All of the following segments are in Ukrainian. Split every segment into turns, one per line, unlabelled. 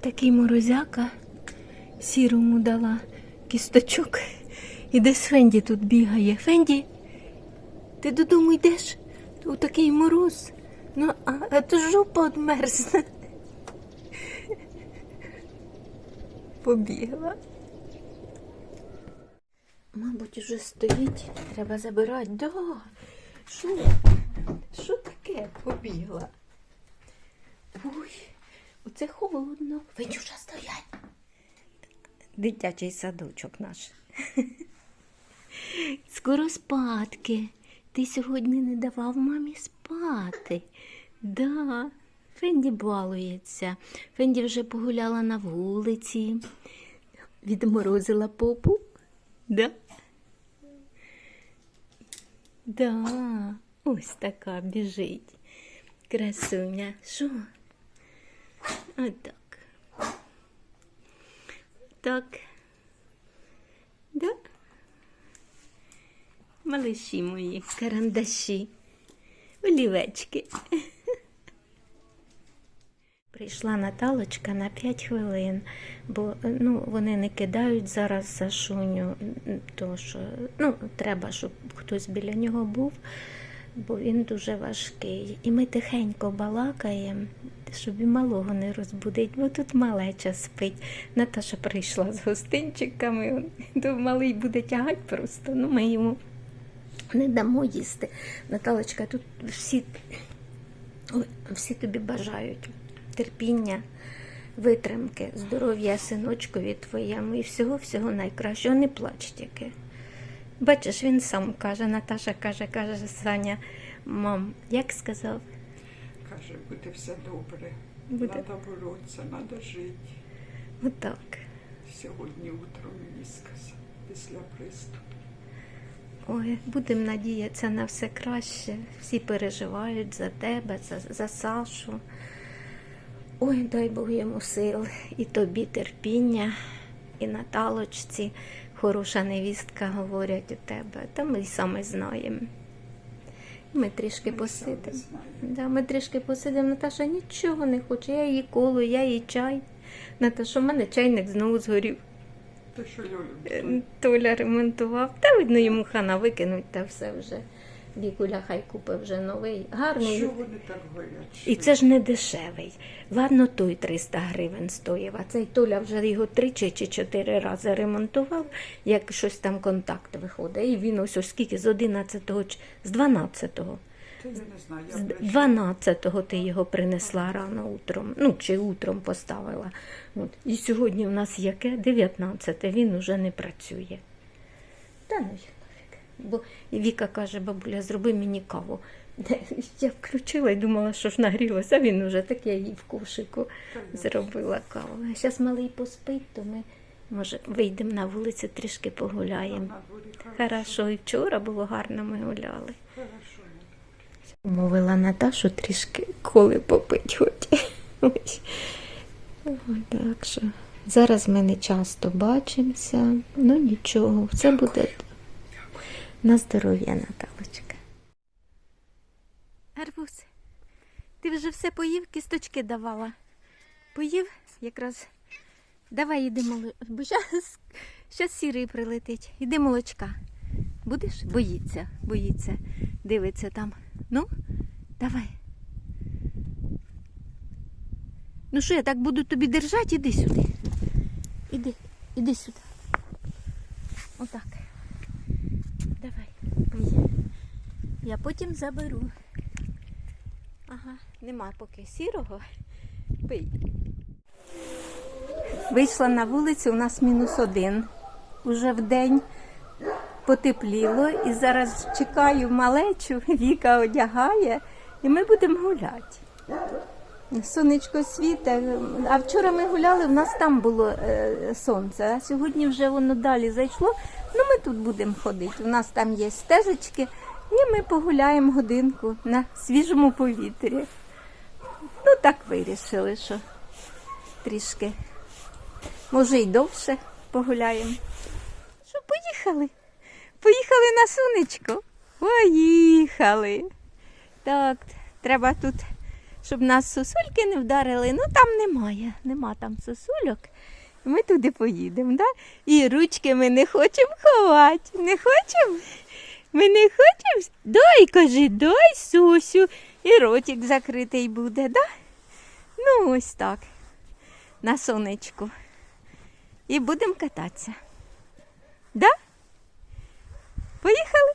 Такий морозяка сірому дала кісточок. І десь Фенді тут бігає. Фенді, ти додому йдеш? Тут такий мороз. Ну, а, а жопа одмерзне. Побігла. Мабуть, уже стоїть. Треба забирати. Да. Що? Що таке побігла? Ой, оце холодно. Венюша стоять. Дитячий садочок наш. Скоро спадки. Ти сьогодні не давав мамі спати. Да, Фенді балується. Фенді вже погуляла на вулиці, відморозила попу. Да? Да, ось така біжить. Красуня. Що? Отак. Так. Да? Малиші мої, карандаші, олівечки. Прийшла Наталочка на 5 хвилин, бо ну, вони не кидають зараз Сашуню, тому що ну, треба, щоб хтось біля нього був, бо він дуже важкий. І ми тихенько балакаємо, щоб і малого не розбудить, бо тут малеча спить. Наташа прийшла з гостинчиками, то малий буде тягати просто, ну ми йому не дамо їсти. Наталочка, тут всі, всі тобі бажають терпіння, витримки, здоров'я синочкові твоєму і всього-всього найкращого. Не плач тільки. Бачиш, він сам каже, Наташа каже, каже, Саня, мам, як сказав?
Каже, буде все добре.
Буде.
Треба боротися, треба жити.
Отак.
Сьогодні утром мені сказав, після приступу.
Ой, будемо надіятися на все краще. Всі переживають за тебе, за, за Сашу. Ой, дай Бог йому сил і тобі терпіння, і Наталочці хороша невістка говорять у тебе. Та ми й саме знаємо. Ми трішки посидимо. Да, ми трішки посидимо. Наташа нічого не хоче. Я її колу, я її чай. Наташа, у мене чайник знову згорів.
То що
Е, Толя ремонтував. Та видно, йому хана викинуть, та все вже. Вікуля хай купив вже новий. Гарний.
що вони так горять?
І це ж не дешевий. Ладно, той 300 гривень стоїв, а цей Толя вже його тричі чи чотири рази ремонтував, як щось там контакт виходить. І він ось ось скільки з 11-го, чи- з 12-го.
Та я не знаю, я
З
прийшла.
12-го ти його принесла рано утром, ну чи утром поставила. От. І сьогодні в нас яке? 19 він уже не працює. Та ну. Бо Віка каже, бабуля, зроби мені каву. Я включила і думала, що ж нагрілося, а він уже так я їй в кошику зробила каву. А зараз малий поспить, то ми може вийдемо на вулицю, трішки погуляємо.
хорошо.
І вчора було гарно, ми гуляли. Мовила Наташу трішки коли попить хоч. Так що зараз ми не часто бачимося, ну нічого, все буде на здоров'я, Наталочка. Арбуз, ти вже все поїв, кісточки давала. Поїв якраз. Давай іди моло... бо зараз, зараз сірий прилетить. Іди молочка. Будеш? Боїться, боїться. Дивиться там. Ну, давай. Ну що, я так буду тобі держати, іди сюди. Іди, іди сюди. Отак. Давай, пий. Я потім заберу. Ага, нема поки сірого. Пий. Вийшла на вулицю, у нас мінус один. Уже в день потепліло і зараз чекаю малечу, Віка одягає, і ми будемо гуляти. Сонечко світе, а вчора ми гуляли, в нас там було е, сонце, а сьогодні вже воно далі зайшло. Ну ми тут будемо ходити. У нас там є стежечки, і ми погуляємо годинку на свіжому повітрі. Ну так вирішили, що трішки. Може, й довше погуляємо. Що, поїхали? Поїхали на сонечко. Поїхали. Так, треба тут щоб нас сосульки не вдарили. Ну там немає, нема там сосульок. Ми туди поїдемо, да? І ручки ми не хочемо ховати. Не хочемо? Ми не хочемо? Дай, кажи, дай сусю. І ротик закритий буде, да? Ну, ось так. На сонечку. І будемо кататися. Да? Поїхали?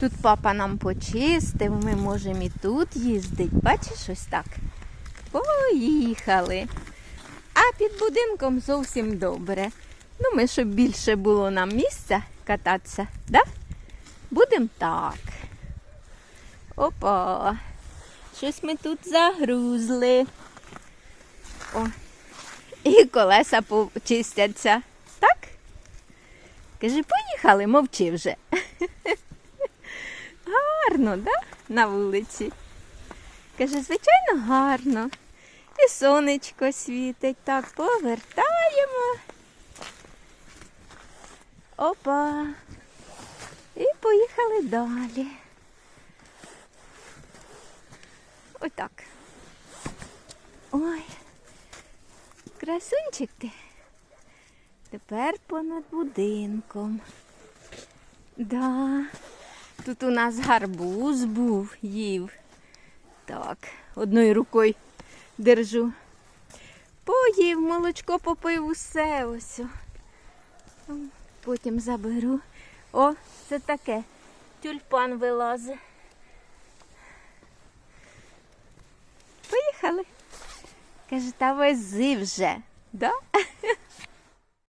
Тут папа нам почистив, ми можемо і тут їздити. Бачиш, ось так. Поїхали. Під будинком зовсім добре. Ну, ми, щоб більше було нам місця кататися, да? Будемо так. Опа. Щось ми тут загрузли. О. І колеса почистяться. Так? Каже, поїхали, мовчи вже. Гарно, да? На вулиці. Каже, звичайно, гарно. І сонечко світить. Так, повертаємо. Опа. І поїхали далі. Отак. Ой. Красунчик ти. Тепер понад будинком. Да. Тут у нас гарбуз був, їв. Так, одною рукою держу. Поїв, молочко попив усе ось. Потім заберу. О, це таке. Тюльпан вилазить. Поїхали. Каже, та вези вже. Да?